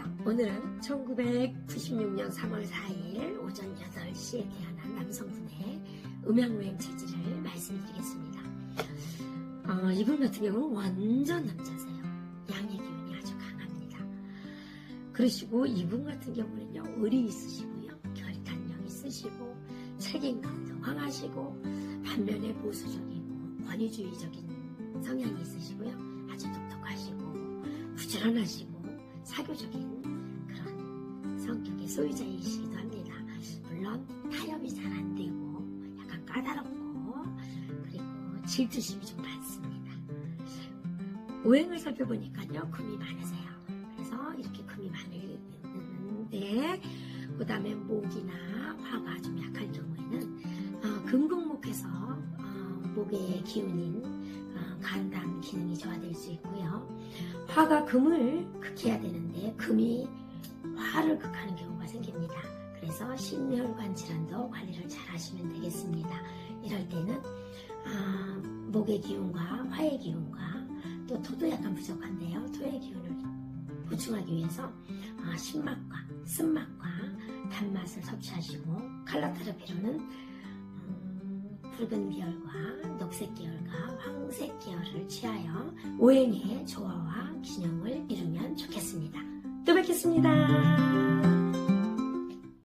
자, 오늘은 1996년 3월 4일 오전 8시에 태어난 남성분의 음양모행 체질을 말씀드리겠습니다. 어, 이분 같은 경우는 완전 남자세요. 양의 기운이 아주 강합니다. 그러시고 이분 같은 경우는요, 의리 있으시고요, 결단력 있으시고, 책임감도 강하시고, 반면에 보수적이고, 권위주의적인 성향이 있으시고요, 아주 똑똑하시고, 부지런하시고, 사교적인 그런 성격의 소유자이시기도 합니다. 물론 타협이 잘 안 되고 약간 까다롭고 그리고 질투심이 좀 많습니다. 오행을 살펴보니까요 금이 많으세요. 그래서 이렇게 금이 많은데 그 다음에 목이나 화가 좀 약할 경우에는 어, 금공목해서 어, 목의 기운인 어, 간담 기능이 저하될 수 있고요. 화가 금을 극해야 되는데 금이 화를 극하는 경우가 생깁니다. 그래서 심혈관 질환도 관리를 잘 하시면 되겠습니다. 이럴 때는 아, 목의 기운과 화의 기운과 또 토도 약간 부족한데요. 토의 기운을 보충하기 위해서 아, 신맛과 쓴맛과 단맛을 섭취하시고 칼라테라피로는 음, 붉은 계열과 녹색 계열과 황색 계열을 취하여 오행의 조화와 균형을 이루면 좋겠습니다. 또 뵙겠습니다.